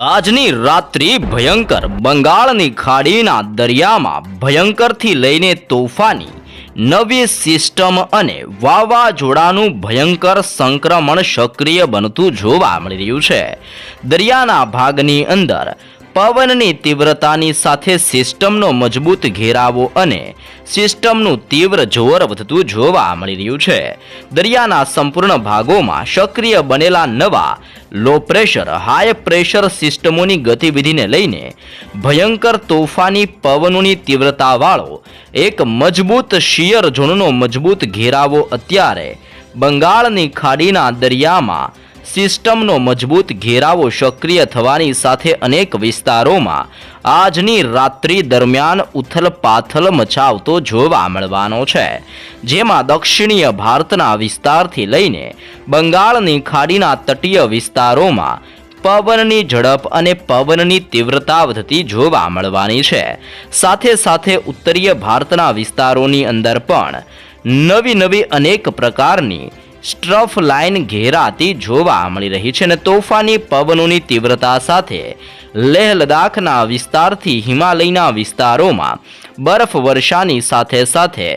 આજની રાત્રિ ભયંકર. બંગાળની ખાડીના દરિયામાં ભયંકરથી લઈને તોફાની, નવી સિસ્ટમ અને વાવાઝોડાનું ભયંકર સંક્રમણ સક્રિય બનતું જોવા મળી રહ્યું છે. દરિયાના ભાગની અંદર પવનની તીવ્રતાની સાથે સિસ્ટમનો મજબૂત ઘેરાવો અને સિસ્ટમનું તીવ્ર જોર વધતું જોવા મળી રહ્યું છે. દરિયાના સંપૂર્ણ ભાગોમાં સક્રિય બનેલા નવા લો પ્રેશર હાઈ પ્રેશર સિસ્ટમોની ગતિવિધિને લઈને ભયંકર તોફાની પવનોની તીવ્રતાવાળો એક મજબૂત શિયર ઝોનનો મજબૂત ઘેરાવો અત્યારે બંગાળની ખાડીના દરિયામાં સિસ્ટમનો મજબૂત ઘેરાવો સક્રિય થવાની સાથે અનેક વિસ્તારોમાં આજની રાત્રિ દરમિયાન ઉથલપાથલ મચાવતો જોવા મળવાનો છે, જેમાં દક્ષિણીય ભારતના વિસ્તારથી લઈને બંગાળની ખાડીના તટીય વિસ્તારોમાં પવનની ઝડપ અને પવનની તીવ્રતા વધતી જોવા મળવાની છે. સાથે સાથે ઉત્તરીય ભારતના વિસ્તારોની અંદર પણ નવી નવી અનેક પ્રકારની સ્ટ્રફ લાઇન ઘેરાતી જોવા મળી રહી છે અને તોફાની પવનોની તીવ્રતા સાથે લેહ લદાખના વિસ્તારથી હિમાલયના વિસ્તારોમાં બરફ વર્ષાની સાથે સાથે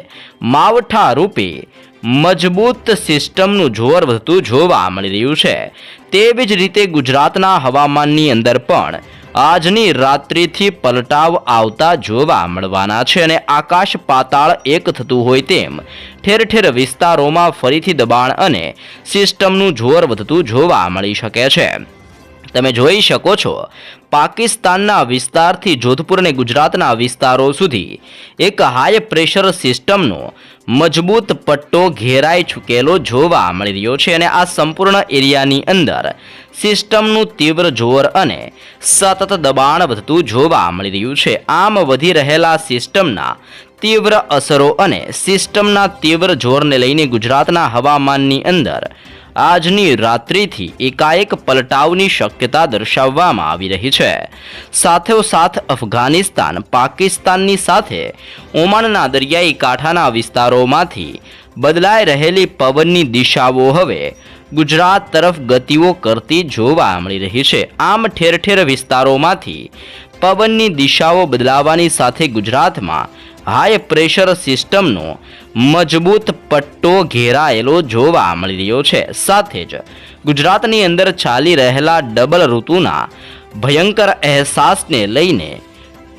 માવઠા રૂપે મજબૂત સિસ્ટમનું જોર વધતું જોવા મળી રહ્યું છે. તેવી જ રીતે ગુજરાતના હવામાનની અંદર પણ આજની રાત્રિથી પલટાવ આવતા જોવા મળવાના છે અને આકાશ પાતાળ એક થતું હોય તેમ. ઠેર ઠેર વિસ્તારોમાં ફરીથી દબાણ અને સિસ્ટમનું જોર વધતું જોવા મળી શકે છે. તમે જોઈ શકો છો, પાકિસ્તાનના વિસ્તારથી જોધપુર અને ગુજરાતના વિસ્તારો સુધી એક હાઈ પ્રેશર સિસ્ટમનો મજબૂત પટ્ટો ઘેરાઈ ચૂકેલો જોવા મળી રહ્યો છે અને આ સંપૂર્ણ એરિયાની અંદર સિસ્ટમનું તીવ્ર જોર અને સતત દબાણ વધતું જોવા મળી રહ્યું છે. આમ વધી રહેલા સિસ્ટમના તીવ્ર અસરો અને સિસ્ટમના તીવ્ર જોરને લઈને ગુજરાતના હવામાનની અંદર આજની રાત્રિથી એકાએક પલટાવની શક્યતા દર્શાવવામાં આવી રહી છે. સાથોસાથ અફઘાનિસ્તાન પાકિસ્તાનની સાથે ઓમાનના દરિયાઈ કાંઠાના વિસ્તારોમાંથી બદલાઈ રહેલી પવનની દિશાઓ હવે ગુજરાત તરફ ગતિઓ કરતી જોવા મળી રહી છે. આમ ઠેર ઠેર વિસ્તારોમાંથી પવનની દિશાઓ બદલાવાની સાથે ગુજરાતમાં હાઈ પ્રેશર સિસ્ટમનો મજબૂત પટ્ટો ઘેરાયેલો જોવા મળી રહ્યો છે. સાથે જ ગુજરાતની અંદર ચાલી રહેલા ડબલ ઋતુના ભયંકર અહેસાસને લઈને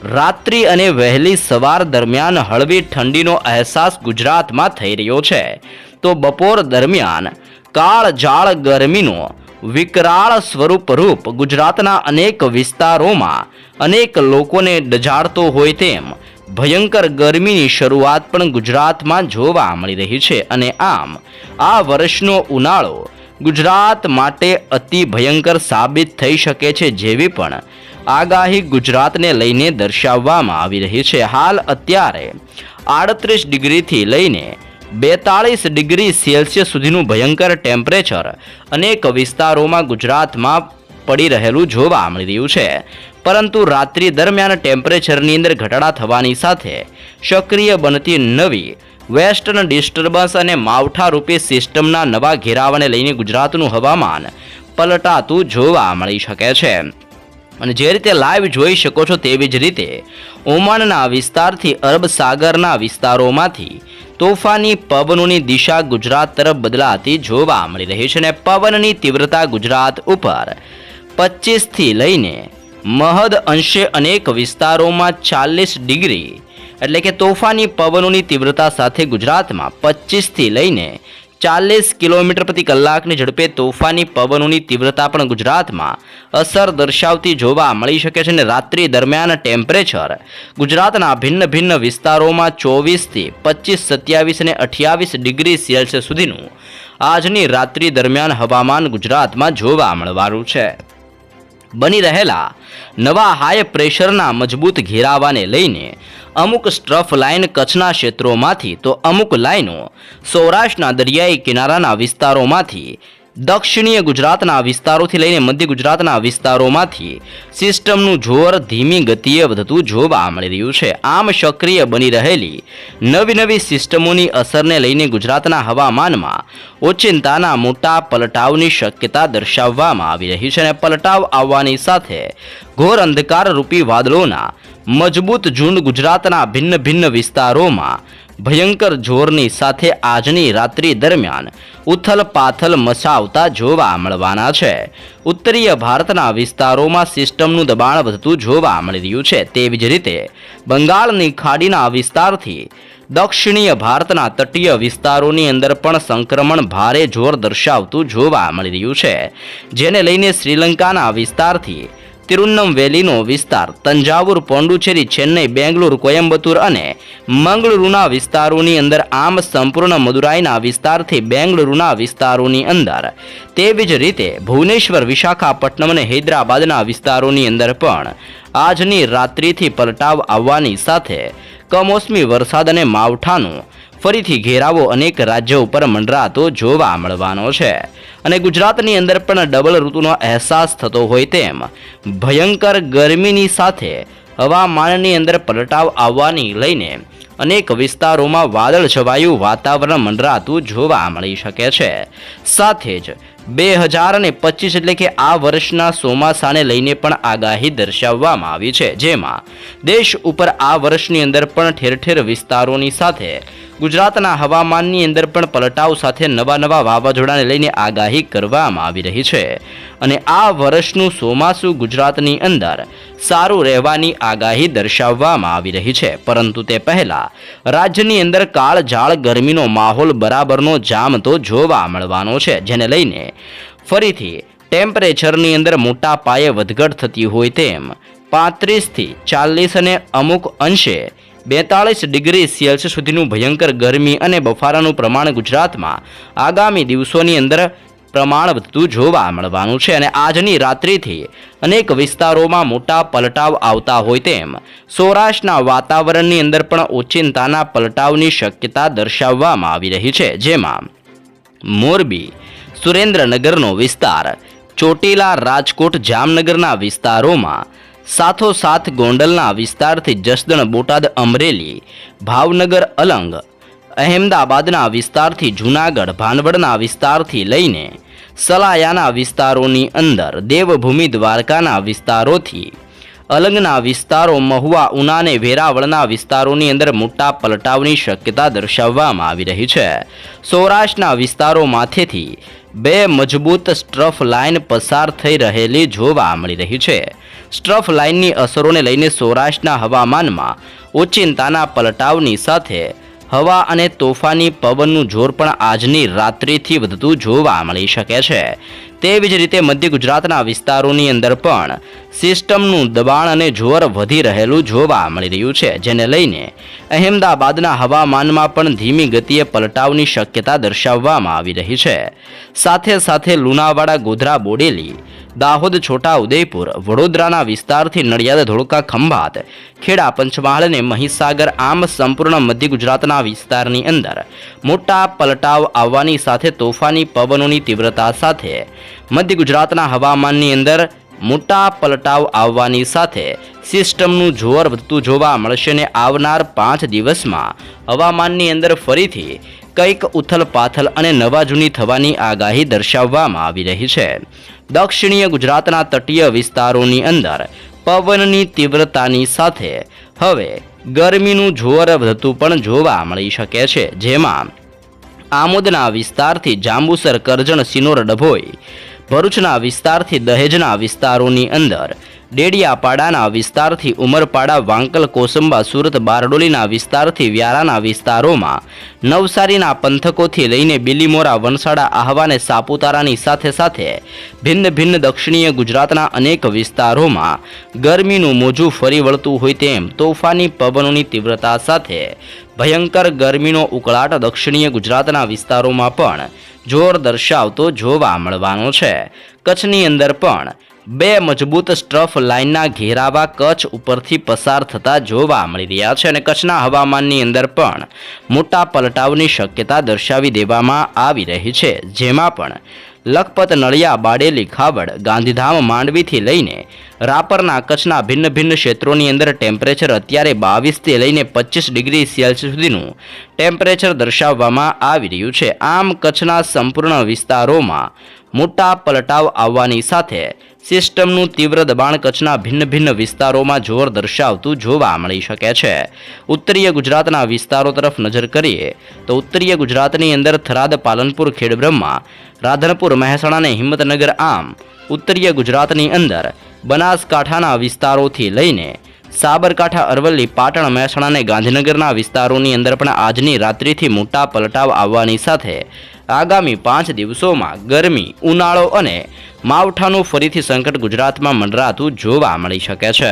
રાત્રિ અને વહેલી સવાર દરમિયાન હળવી ઠંડીનો અહેસાસ ગુજરાતમાં થઈ રહ્યો છે. તો બપોર દરમિયાન કાળજાળ ગરમીનો વિકરાળ સ્વરૂપ રૂપ ગુજરાતના અનેક વિસ્તારોમાં અનેક લોકોને ડજાડતો હોય તેમ ભયંકર ગરમીની શરૂઆત પણ ગુજરાતમાં જોવા મળી રહી છે. અને આમ, આ વર્ષનો ઉનાળો ગુજરાત માટે અતિ ભયંકર સાબિત થઈ શકે છે જેવી પણ આગાહી ગુજરાતને લઈને દર્શાવવામાં આવી રહી છે. હાલ અત્યારે આડત્રીસ ડિગ્રીથી લઈને બેતાળીસ ડિગ્રી સેલ્સિયસ સુધીનું ભયંકર ટેમ્પરેચર અનેક વિસ્તારોમાં ગુજરાતમાં પડી રહેલું જોવા મળી રહ્યું છે. પરંતુ રાત્રિ દરમિયાન ટેમ્પરેચરની અંદર ઘટાડા થવાની સાથે સક્રિય બનતી નવી વેસ્ટર્ન ડિસ્ટર્બન્સ અને માવઠા રૂપી સિસ્ટમના નવા ઘેરાવાને લઈને ગુજરાતનું હવામાન પલટાતું જોવા મળી શકે છે. અને જે રીતે લાઈવ જોઈ શકો છો તેવી જ રીતે ઓમાનના વિસ્તારથી અરબ સાગરના વિસ્તારોમાંથી તોફાની પવનોની દિશા ગુજરાત તરફ બદલાતી જોવા મળી રહી છે અને પવનની તીવ્રતા ગુજરાત ઉપર પચીસથી લઈને મહદ અંશે અનેક વિસ્તારોમાં ચાલીસ ડિગ્રી એટલે કે તોફાની પવનોની તીવ્રતા સાથે ગુજરાતમાં પચીસથી લઈને ચાલીસ કિલોમીટર પ્રતિ કલાકની ઝડપે તોફાની પવનોની તીવ્રતા પણ ગુજરાતમાં અસર દર્શાવતી જોવા મળી શકે છે અને રાત્રિ દરમિયાન ટેમ્પરેચર ગુજરાતના ભિન્ન ભિન્ન વિસ્તારોમાં ચોવીસથી પચીસ સત્યાવીસ અને અઠ્યાવીસ ડિગ્રી સેલ્સિયસ સુધીનું આજની રાત્રિ દરમિયાન હવામાન ગુજરાતમાં જોવા મળવાનું છે. બની રહેલા નવા હાઈ પ્રેશરના મજબૂત ઘેરાવાને લઈને અમુક સ્ટ્રફ લાઇન કચ્છના ક્ષેત્રોમાંથી તો અમુક લાઇનો સૌરાષ્ટ્રના દરિયાઈ કિનારાના વિસ્તારોમાંથી દક્ષિણીય ગુજરાતના વિસ્તારોથી લઈને મધ્ય ગુજરાતના વિસ્તારોમાંથી સિસ્ટમનું જોર ધીમી ગતિએ વધતું જોવા મળી રહ્યું છે. આમ સક્રિય બની રહેલી નવી નવી સિસ્ટમોની અસરને લઈને ગુજરાતના હવામાનમાં ઓચિંતાના મોટા પલટાવની શક્યતા દર્શાવવામાં આવી રહી છે અને પલટાવ આવવાની સાથે ઘોર અંધકારરૂપી વાદળોના મજબૂત ઝુંડ ગુજરાતના ભિન્ન ભિન્ન વિસ્તારોમાં ભયંકર જોરની સાથે આજની રાત્રિ દરમિયાન ઉથલ પાથલ મચાવતા જોવા મળવાના છે. ઉત્તરીય ભારતના વિસ્તારોમાં સિસ્ટમનું દબાણ વધતું જોવા મળી રહ્યું છે. તેવી જ રીતે બંગાળની ખાડીના વિસ્તારથી દક્ષિણીય ભારતના તટીય વિસ્તારોની અંદર પણ સંક્રમણ ભારે જોર દર્શાવતું જોવા મળી રહ્યું છે. જેને લઈને શ્રીલંકાના વિસ્તારથી તિરુન્નમવેલીનો વિસ્તાર તંજાવુર, પોંડુચેરી, ચેન્નઈ, બેંગલુર કોયમ્બતુર અને મંગળુરુના વિસ્તારોની અંદર આમ સંપૂર્ણ મદુરાઈના વિસ્તારથી બેંગલુરુના વિસ્તારોની અંદર. તેવી જ રીતે ભુવનેશ્વર, વિશાખાપટ્ટનમ અને હૈદરાબાદના વિસ્તારોની અંદર પણ આજની રાત્રિથી પલટાવ આવવાની સાથે કમોસમી વરસાદ અને માવઠાનું ફરીથી ઘેરાવો અનેક રાજ્યો ઉપર મંડરાતો જોવા મળવાનો છે. અને ગુજરાતની અંદર પણ ડબલ ઋતુનો અહેસાસ થતો હોય તેમ ભયંકર ગરમીની સાથે હવામાનની અંદર પલટાવ આવવાની લઈને અનેક વિસ્તારોમાં વાદળ છવાયું વાતાવરણ મંડરાતું જોવા મળી શકે છે. સાથે જ બે હજાર અને પચીસ એટલે કે આ વર્ષના ચોમાસાને લઈને પણ આગાહી દર્શાવવામાં આવી છે. જેમાં દેશ ઉપર આ વર્ષની અંદર પણ ઠેર ઠેર વિસ્તારોની સાથે ગુજરાતના હવામાનની અંદર પણ પલટાવ સાથે નવા નવા વાવાઝોડાને લઈને આગાહી કરવામાં આવી રહી છે. અને આ વર્ષનું ચોમાસું ગુજરાતની અંદર સારું રહેવાની આગાહી દર્શાવવામાં આવી રહી છે. પરંતુ તે પહેલાં રાજ્યની અંદર કાળઝાળ ગરમીનો માહોલ બરાબરનો જામ તો જોવા મળવાનો છે, જેને લઈને ફરીથી ટેમ્પરેચરની અંદર મોટા પાયે વધઘટ થતી હોય તેમ પાંત્રીસથી ચાલીસ અને અમુક અંશે બેતાળીસ ડિગ્રી સેલ્સિયસ સુધીનું ભયંકર ગરમી અને બફારાનું પ્રમાણ ગુજરાતમાં આગામી દિવસોની અંદર પ્રમાણ વધતું જોવા મળવાનું છે અને આજની રાત્રિથી અનેક વિસ્તારોમાં મોટા પલટાવ આવતા હોય તેમ સૌરાષ્ટ્રના વાતાવરણની અંદર પણ ઓચિંતાના પલટાવની શક્યતા દર્શાવવામાં આવી રહી છે, જેમાં મોરબી, સુરેન્દ્રનગરનો વિસ્તાર, ચોટીલા, રાજકોટ, જામનગરના વિસ્તારોમાં સાથોસાથ ગોંડલના વિસ્તારથી જસદણ, બોટાદ, અમરેલી, ભાવનગર, અલંગ, અહેમદાબાદના વિસ્તારથી જૂનાગઢ, ભાનવડના વિસ્તારથી લઈને સલાયાના વિસ્તારોની અંદર, દેવભૂમિ દ્વારકાના વિસ્તારોથી અલંગના વિસ્તારો, મહુવા ઉના અને વેરાવળના વિસ્તારોની અંદર મોટા પલટાવની શક્યતા દર્શાવવામાં આવી રહી છે. સૌરાષ્ટ્રના વિસ્તારોમાંથેથી બે મજબૂત સ્ટ્રફ લાઇન પસાર થઈ રહેલી જોવા મળી રહી છે. સ્ટ્રફ લાઇનની અસરોને લઈને સૌરાષ્ટ્રના હવામાનમાં ઓચિંતાના પલટાવની સાથે હવા અને તોફાની પવનનું જોર પણ આજની રાત્રિથી વધતું જોવા મળી શકે છે. તેવી જ રીતે મધ્ય ગુજરાતના વિસ્તારોની અંદર પણ સિસ્ટમનું દબાણ અને જોર વધી રહેલું જોવા મળી રહ્યું છે, જેને લઈને અહેમદાબાદના હવામાનમાં પણ ધીમી ગતિએ પલટાવની શક્યતા દર્શાવવામાં આવી રહી છે. સાથે સાથે લુણાવાડા ગોધરા બોડેલી દાહોદ, છોટા ઉદયપુર વડોદરાના વિસ્તારથી નડિયાદ, ધોળકા, ખંભાત, ખેડા, પંચમહાલ અને મહીસાગર આમ સંપૂર્ણ મધ્ય ગુજરાતના વિસ્તારની અંદર. મોટા પલટાવ આવવાની સાથે તોફાની પવનોની તીવ્રતા સાથે. મધ્ય ગુજરાતના હવામાનની અંદર મોટા પલટાવ આવવાની સાથે સિસ્ટમનું જોર વધતું જોવા મળશે ને આવનાર પાંચ દિવસમાં હવામાનની અંદર ફરીથી કંઈક ઉથલ પાથલ અને નવા જૂની થવાની આગાહી દર્શાવવામાં આવી રહી છે. દક્ષિણીય ગુજરાતના તટીય વિસ્તારોની અંદર પવનની તીવ્રતાની સાથે હવે ગરમીનું જોર વધતું પણ જોવા મળી શકે છે. જેમાં આમોદના વિસ્તારથી જાંબુસર કરજણ સિનોર ડભોઈ ભરૂચના વિસ્તારથી દહેજના વિસ્તારોની અંદર, ડેડિયાપાડાના વિસ્તારથી ઉમરપાડા, વાંકલ, કોસંબા, સુરત, બારડોલીના વિસ્તારથી વ્યારાના વિસ્તારોમાં નવસારીના પંથકોથી લઈને બિલીમોરા વનસાડા આહવા અને સાપુતારાની સાથે સાથે ભિન્ન ભિન્ન દક્ષિણીય ગુજરાતના અનેક વિસ્તારોમાં ગરમીનું મોજું ફરી વળતું હોય તેમ તોફાની પવનોની તીવ્રતા સાથે ભયંકર ગરમીનો ઉકળાટ દક્ષિણીય ગુજરાતના વિસ્તારોમાં પણ જોર દર્શાવતો જોવા મળવાનો છે. કચ્છની અંદર પણ બે મજબૂત સ્ટ્રફ લાઇનના ઘેરાવા કચ્છ ઉપરથી પસાર થતા જોવા મળી રહ્યા છે અને કચ્છના હવામાનની અંદર પણ મોટા પલટાવની શક્યતા દર્શાવી દેવામાં આવી રહી છે. જેમાં પણ લખપત, નળિયા, બાડેલી, ખાવડ, ગાંધીધામ, માંડવીથી લઈને રાપરના કચ્છના ભિન્ન ભિન્ન ક્ષેત્રોની અંદર ટેમ્પરેચર અત્યારે બાવીસથી લઈને પચીસ ડિગ્રી સેલ્સિયસ સુધીનું ટેમ્પરેચર દર્શાવવામાં આવી રહ્યું છે. આમ કચ્છના સંપૂર્ણ વિસ્તારોમાં મોટા પલટાવ આવવાની સાથે સિસ્ટમનું તીવ્ર દબાણ કચ્છના ભિન્ન ભિન્ન વિસ્તારોમાં જોર દર્શાવતું જોવા મળી શકે છે. ઉત્તરીય ગુજરાતના વિસ્તારો તરફ નજર કરીએ તો ઉત્તરીય ગુજરાતની અંદર થરાદ, પાલનપુર, ખેડબ્રહ્મા રાધનપુર મહેસાણા અને હિંમતનગર આમ, ઉત્તરીય ગુજરાતની અંદર, બનાસકાંઠાના વિસ્તારોથી લઈને સાબરકાંઠા, અરવલ્લી, પાટણ, મહેસાણા અને ગાંધીનગરના વિસ્તારોની અંદર પણ આજની રાત્રિથી મોટા પલટાવ આવવાની સાથે આગામી પાંચ દિવસોમાં ગરમી, ઉનાળો અને માવઠાનું ફરીથી સંકટ ગુજરાતમાં મંડરાતું જોવા મળી શકે છે.